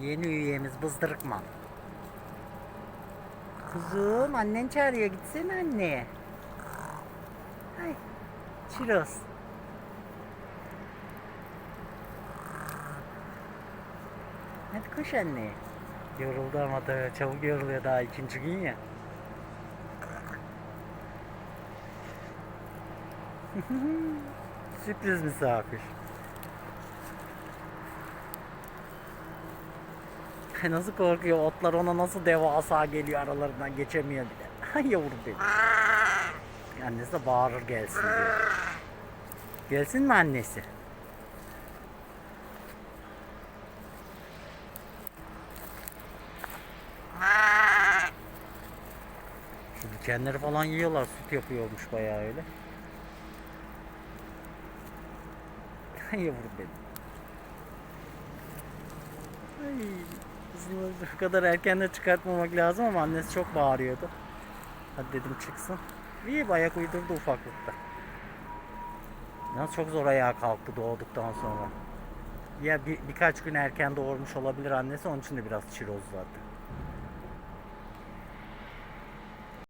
Yeni üyemiz bızdırıkma. Kuzum annen çağırıyor gitsene anne. Ay. Çiroz. Hadi koş anne. Yoruldu ama da çabuk yoruluyor daha ikinci gün ya. Sürpriz misafir. Nasıl korkuyor otlar ona nasıl devasa geliyor aralarından geçemiyor bile. Ay yavrum benim. Annesi de bağırır gelsin diye. Gelsin mi annesi? Şu dikenleri falan yiyorlar süt yapıyormuş bayağı öyle. Ay yavrum benim. Ay, kızını bu kadar erken de çıkartmamak lazım ama annesi çok bağırıyordu. Hadi dedim çıksın. İyi ayak uydurdu ufaklıkta. Yalnız çok zor ayağa kalktı doğduktan sonra. Ya bir, birkaç gün erken doğurmuş olabilir annesi onun için de biraz çiroz zaten.